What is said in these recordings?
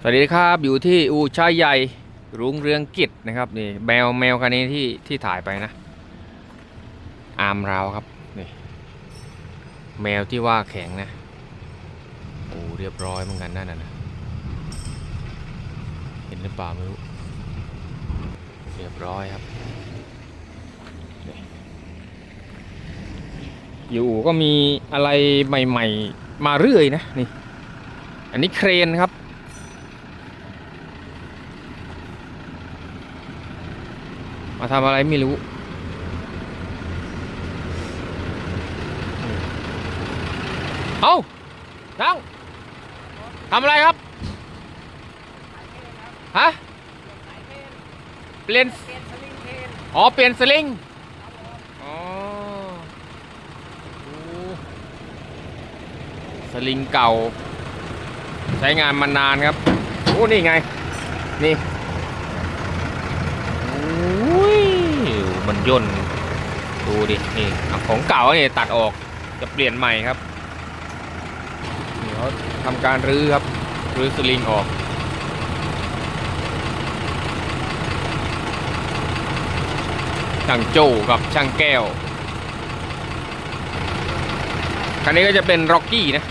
สวัสดีครับอยู่ที่อูชายใหญ่รุ้งเรืองกิจนะครับนี่แมวแมวคันนี้ที่ที่ถ่ายไปนะ อามราวครับนี่แมวที่ว่าแข็งนะโอ้เรียบร้อยเหมือนกันนั่นน่ะนะเห็นหรือเปล่าไม่รู้เรียบร้อยครับอยู่ก็มีอะไรใหม่ ๆ มาเรื่อยนะนี่อันนี้เครนครับ มาทำอะไรไม่รู้ เอานั่งทำอะไรครับ ฮะ เปลี่ยน อ๋อ เปลี่ยนสลิง อ๋อสลิงเก่า ใช้งานมานานครับ โอ้ นี่ไง นี่โอ้ย มันย่นดูดินี่ของเก่าเนี่ยตัดออกจะเปลี่ยนใหม่ครับนี่เขาทำการรื้อครับรื้อสลิงออกช่างโจ้กับช่างแก้วคันนี้ก็จะเป็นร็อกกี้นะ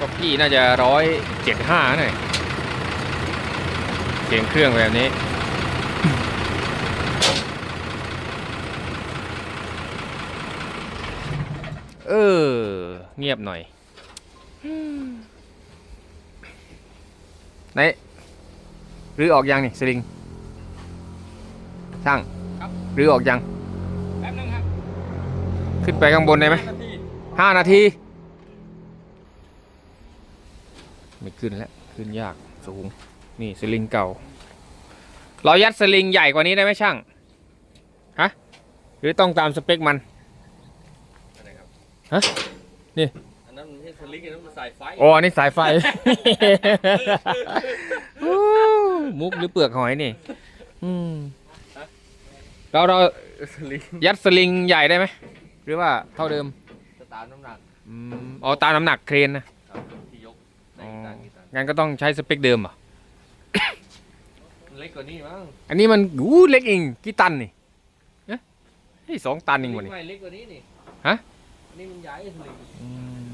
ร็อกกี้น่าจะร้อยเจ็ดห้าหน่อยเสียงเครื่องแบบนี้ ออ เงียบหน่อยไหนรื้อออกยังนี่สลิงช่างครับรื้อออกยังแป๊บนึงครับขึ้นไปข้างบนได้ไหมนาทีห้านาที ไม่ขึ้นแล้ว ขึ้นยากสูง นี่สลิงเก่า เรายัดสลิงใหญ่กว่านี้ได้ไหมช่าง ฮะ หรือต้องตามสเปคมันอะไรครับ ฮะนี่อันนั้นมันไม่ใช่สลิงอันนั้นมันสายไฟอ๋ออันนี่สายไฟ อู้มุกหรือเปลือกหอยนี่อืมเราเราสลิงยัดสลิงใหญ่ได้ไหมหรือว่าเท่าเดิมจะตามน้ำหนักอืมอ๋อตามน้ำหนักเครนนะครับที่ยกในอ๋อต่างกี่ตันงั้นก็ต้องใช้สเปคเดิมเหรอะมันเล็กกว่านี้มั้งอันนี้มันอู้เล็กเองกี่ตันนี่เอ๊ะเฮ้ยสองตันเองวะนี่ ไม่เล็กกว่านี้นี่ฮะ อันนี้มันใหญ่สลิงอืม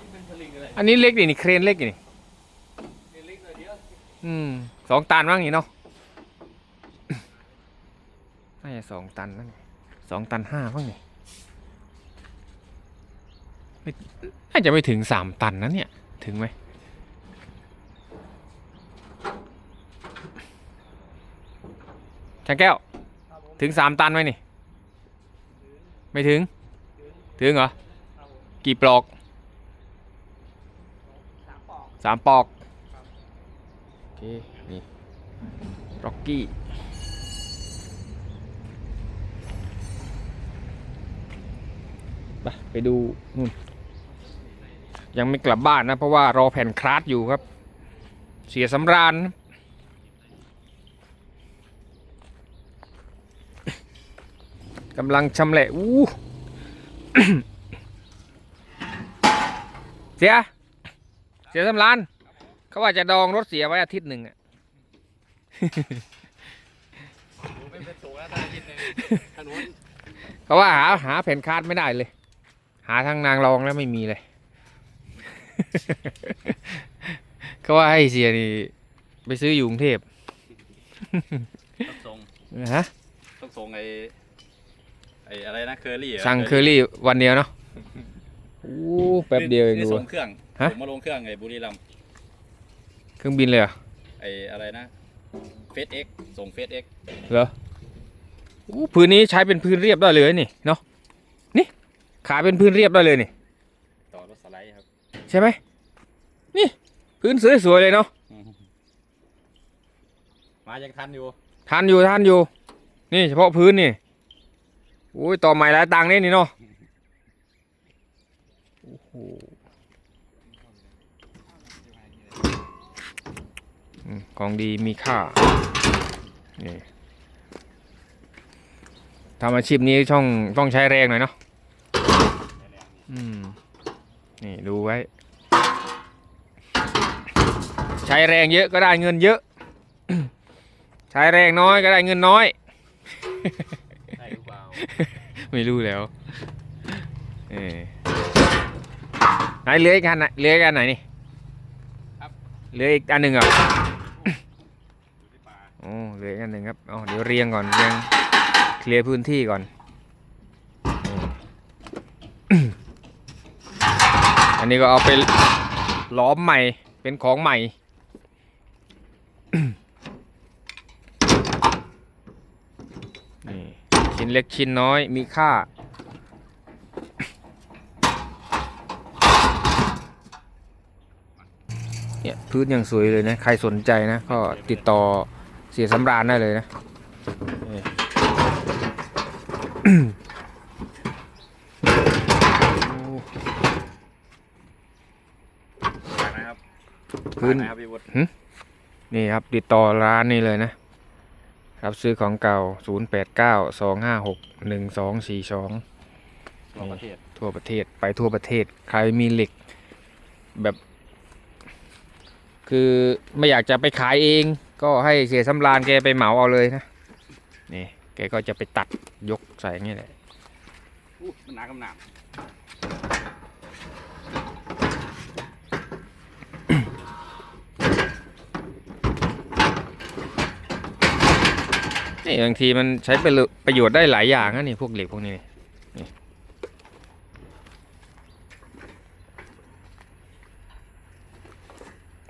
นี่เป็นสลิงอะไรอันนี้เล็กดินี่เครนเล็กดินี่นี่เล็กกว่าเดียวอืมสองตันมั้งนี่เนาะ น่าจะสองตันนั่นสองตันห้ามั้งนี่ไม่น่าจะไม่ถึงสามตันนะเนี่ยถึงไหมช่างแก้ว ครับผมถึงสามตันไหมนี่ ไม่ถึง ถึงเหรอ กี่ปลอกสามปอกสามปอก โอเค นี่ร็อกกี้ไปไปดูนู่นยังไม่กลับบ้านนะ เพราะว่ารอแผ่นคลาสอยู่ครับ เสียสำราญนกำลังชำแหละ อู้ เสีย เสียสำรานเขาว่าจะดองรถเสียไว้อาทิตย์หนึ่งอะดูเป็นเป็นสูงแล้วตาจิตหนึ่งทางนู้นเขาว่าหาหาแผ่นคาดไม่ได้เลย หาทางนางรองแล้วไม่มีเลยเขาว่าให้เสียนี่ ไปซื้ออยู่กรุงเทพต้องส่งฮะต้องส่งไอ้ ไอ้อะไรนะเคอรี่สั่งเคอรี่วันเดียวเนาะอู้แป๊บเดียวเองนี่ดู ส่งเครื่องฮะ ผมมาลงเครื่องไอ้บุรีรัมย์เครื่องบินเลยเหรอไอ้อะไรนะเฟสเอ็กส่งเฟสเอ็กเหรออู้พื้นนี้ใช้เป็นพื้นเรียบได้เลยนี่เนาะนี่ขาเป็นพื้นเรียบได้เลยนี่ต่อรถสไลด์ครับใช่ไหมนี่พื้นสวยๆเลยเนาะมายังทันอยู่ทานอยู่ทานอยู่ นี่เฉพาะพื้นนี่โอุ้ยต่อใหม่หลายตังค์นี่นี่เนาะโอ้โหของดีมีค่านี่ทำอาชีพนี้ช่องต้องใช้แรงหน่อยเนาะอืมนี่ดูไว้ ใช้แรงเยอะก็ได้เงินเยอะ ใช้แรงน้อยก็ได้เงินน้อย รือเปล่าไม่รู้แล้วเออไหนเหลืออีกอันไหนเหลืออีกอันไหนนี่เหลืออีกอันหนึ่งเหรออยู่ที่ป่าโอ้เหลืออีกอันหนึ่งครับเอาเดี๋ยวเรียงก่อนเรียงเคลียร์พื้นที่ก่อนอืมอันนี้ก็เอาไปล้อมใหม่เป็นของใหม่ ชิ้นเล็กชิ้นน้อยมีค่า เนี่ยพื้นยังสวยเลยนะ ใครสนใจนะ ก็ติดต่อเสียสำราญได้เลยนะนี่โอ้จากนะครับพื้นจากนะครับพี่วุฒินี่ครับติดต่อร้านนี้เลยนะ รับซื้อของเก่า 0 8 9 2 5 6 1 2 4 2ทั่วประเทศทั่วประเทศไปทั่วประเทศ ใครมีเหล็กแบบ คือไม่อยากจะไปขายเอง ก็ให้เสียสำรานแกไปเหมาเอาเลยนะ นี่ แกก็จะไปตัดยกใส่อย่างนี้แหละอู้มันหนากำหนาม นี่บางทีมันใช้ประโยชน์ประโยชน์ได้หลายอย่างนะนี่พวกเหล็กพวกนี้นี่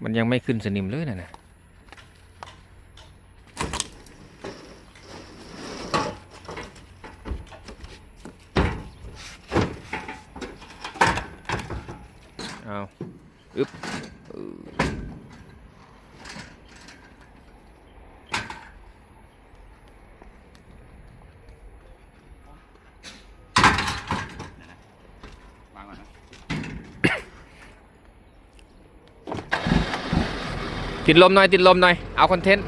มันยังไม่ขึ้นสนิมเลยนะนะเอาอึ๊บอือ วางก่อนนะ ติดลมหน่อย ติดลมหน่อย เอาคอนเทนต์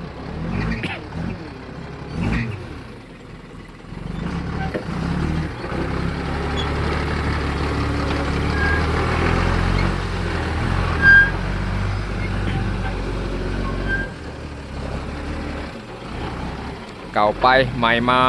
เก่าไปใหม่มา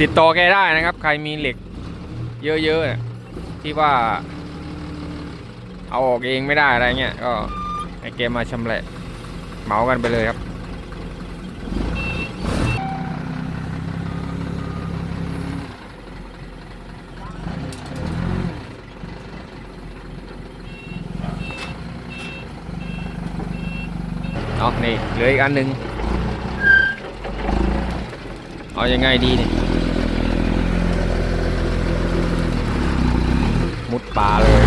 ติดต่อแกได้นะครับ ใครมีเหล็ก เยอะๆที่ว่า เอาออกเองไม่ได้อะไรเงี้ยก็ให้แกมาชำแหละเหมากันไปเลยครับเอานี่เหลืออีกอันหนึ่งเอายังไงดีเนี่ย ป่าเลย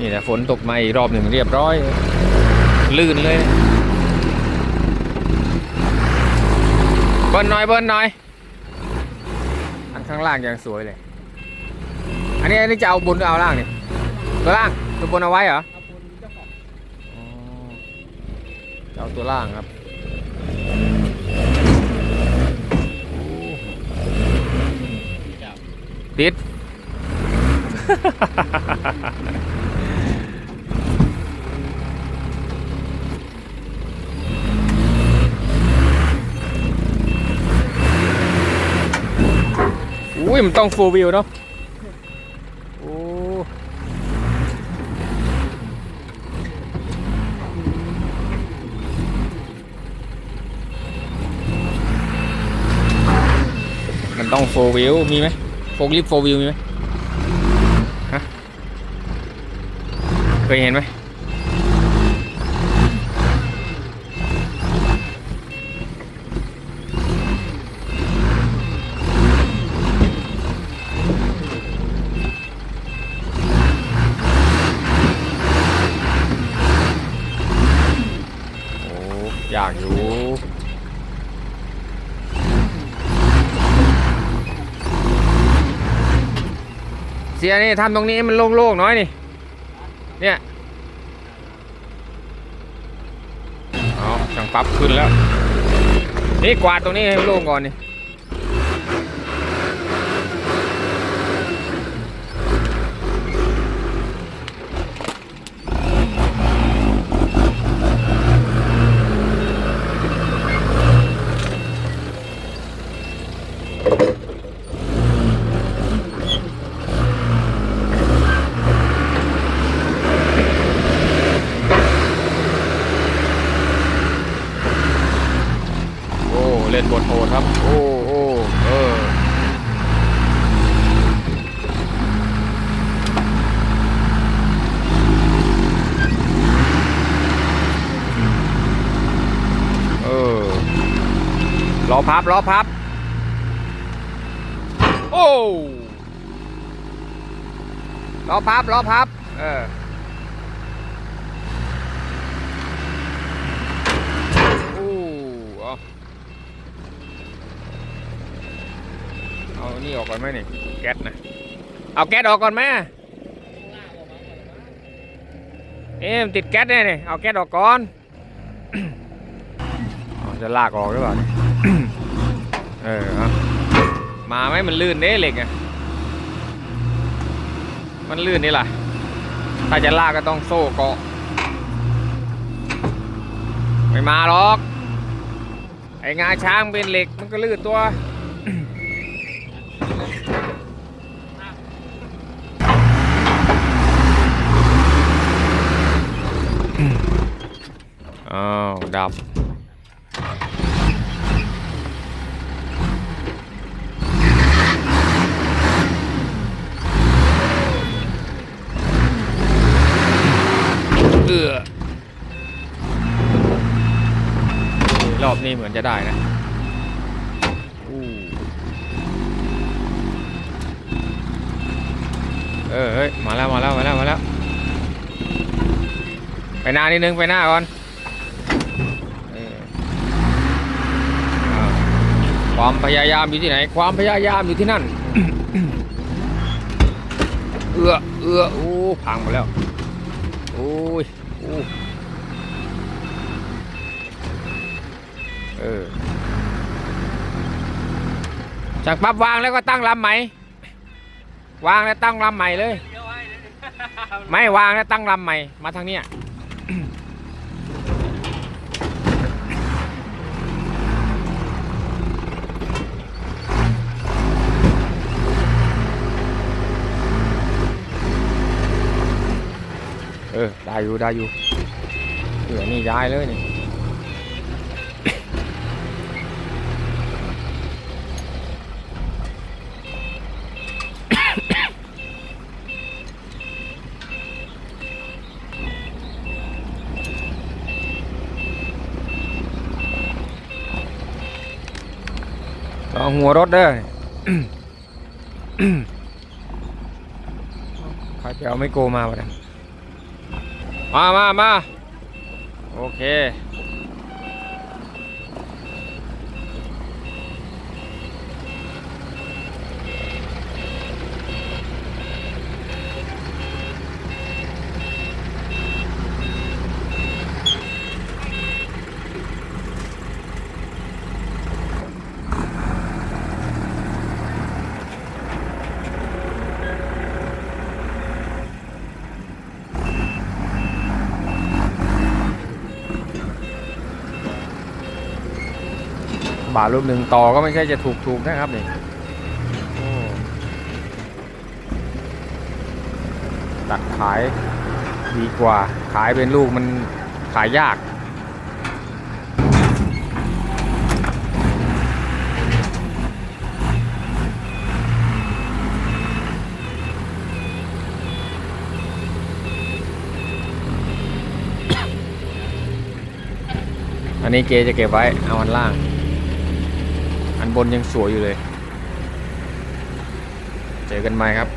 นี่แหละฝนตกมาอีกรอบหนึ่งเรียบร้อย ลื่นเลยเบิ้ลหน่อยเบิ้ลหน่อย อันข้างล่างยังสวยเลย อันนี้อันนี้จะเอาบนหรือเอาล่างเนี่ยตัวล่างตัวบนเอาไว้เหรออ๋อจะเอาตัวล่างครับ ติด อุ้ย มันต้อง full view เนาะโอ้มันต้อง full view มีไหม โฟกลิฟโฟวิวมีไหมฮะเคยเห็นไหม โอ้อยากอยู่ สียนี่ทำตรงนี้มันโล่งๆน้อยนี่ เนี่ยเอาช่างปรับขึ้นแล้ว นี่กวาดตรงนี้ให้มันโล่งก่อนนี่ โอ้ เล่นบทโหดครับ โอ้โอ้เออเออล้อพับล้อพับ โอ้ล้อพับล้อพับ เออโอ้ เอาเอานี่ออกก่อนไหมนี่แก๊สนะเอาแก๊สออกก่อนไหมเอ๊ะมันติดแก๊สแน่นี่เอาแก๊สออกก่อนเอาจะลากออกหรือเปล่าเนี่ยเออเอามาไหมมันลื่นเด้เหล็กอะมันลื่นนี่ล่ะถ้าจะลากก็ต้องโซ่เกาะไม่มาหรอกไอ้งาช้างเป็นเหล็กมันก็ลื่นตัว อ้าวดับเออรอบนี้เหมือนจะได้นะเออเฮ้ย มาแล้ว มาแล้ว มาแล้ว มาแล้ว ไปหน้านิดนึง ไปหน้าก่อน ความพยายามอยู่ที่ไหน ความพยายามอยู่ที่นั่น เอื้อเอื้อโอ้พังหมดแล้ว โอ้ยโอ้เออจากปั๊บวางแล้วก็ตั้งลำใหม่ วางแล้วตั้งลำใหม่เลย ไม่วางแล้วตั้งลำใหม่ มาทางเนี้ย เออ ได้อยู่ได้อยู่เหลือนี่ย้ายเลยนี่ลองหัวรถเด้อใครไปเอาไม่โกมาวะเนี่ย มามามาโอเค รูปหนึ่งต่อก็ไม่ใช่จะถูกถูกๆนะครับนี่ตัดขายดีกว่าขายเป็นลูกมันขายยาก อันนี้เกจะเก็บไว้เอาอันล่าง บนยังสวยอยู่เลย เจอกันใหม่ครับ